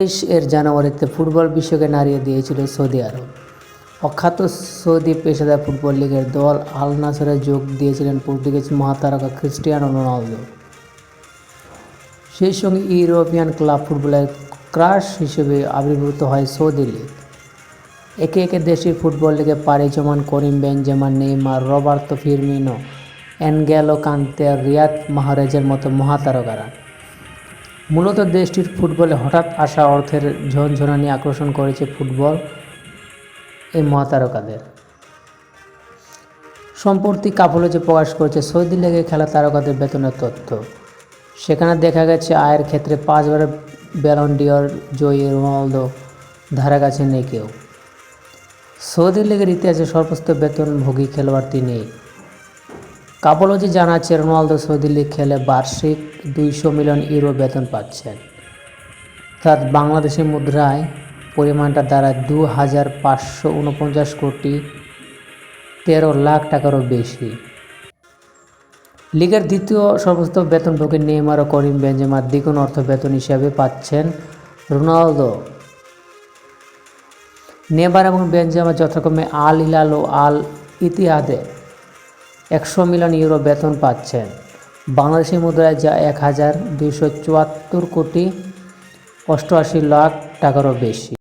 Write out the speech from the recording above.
তেইশ এর জানুয়ারিতে ফুটবল বিশ্বকে নাড়িয়ে দিয়েছিল সৌদি আরব। অখ্যাত সৌদি পেশাদার ফুটবল লিগের দল আল নাসরে যোগ দিয়েছিলেন পর্তুগিজ মহাতারকা ক্রিস্টিয়ানো রোনালদো। সেই সঙ্গে ইউরোপিয়ান ক্লাব ফুটবলের ক্রাশ হিসেবে আবির্ভূত হয় সৌদি লীগ। একে একে দেশটির ফুটবল লিগে পাড়ি জমান Karim Benzema Neymar, Roberto Firmino N'Golo Kante, Riyad মাহারেজের মতো মহাতারকারা। মূলত দেশটির ফুটবলে হঠাৎ আসা অর্থের ঝনঝনানি আকর্ষণ করেছে ফুটবল এই মহাতারকাদের। সম্প্রতি কাপড়ে প্রকাশ করেছে সৌদি লেগে খেলা তারকাদের বেতনের তথ্য। সেখানে দেখা গেছে আয়ের ক্ষেত্রে পাঁচবার ব্যালন্ডিয়র জয়ী রোনালদো ধারা কাছে নেই কেউ। সৌদি লীগের ইতিহাসে সর্বোচ্চ বেতনভোগী খেলোয়াড় তিনি। কাপোলজি জানাচ্ছে, রোনালদো সৌদি লীগ খেলে বার্ষিক দুইশো মিলিয়ন ইউরো বেতন পাচ্ছেন। অর্থাৎ বাংলাদেশি মুদ্রায় পরিমাণটা দাঁড়ায় দু হাজার পাঁচশো উনপঞ্চাশ কোটি তেরো লাখ টাকারও বেশি। লিগের দ্বিতীয় সর্বোচ্চ বেতনভোগী নেইমার ও করিম বেঞ্জেমার দ্বিগুণ অর্থ বেতন হিসাবে পাচ্ছেন রোনালদো। নেবার এবং বেঞ্জামা যথাক্রমে আল ইলাল ও আল ইতিহাদে একশো মিলিয়ন ইউরো বেতন পাচ্ছেন। বাংলাদেশি মুদ্রায় যা এক হাজার দুইশো চুয়াত্তর কোটি অষ্টআশি লাখ টাকারও বেশি।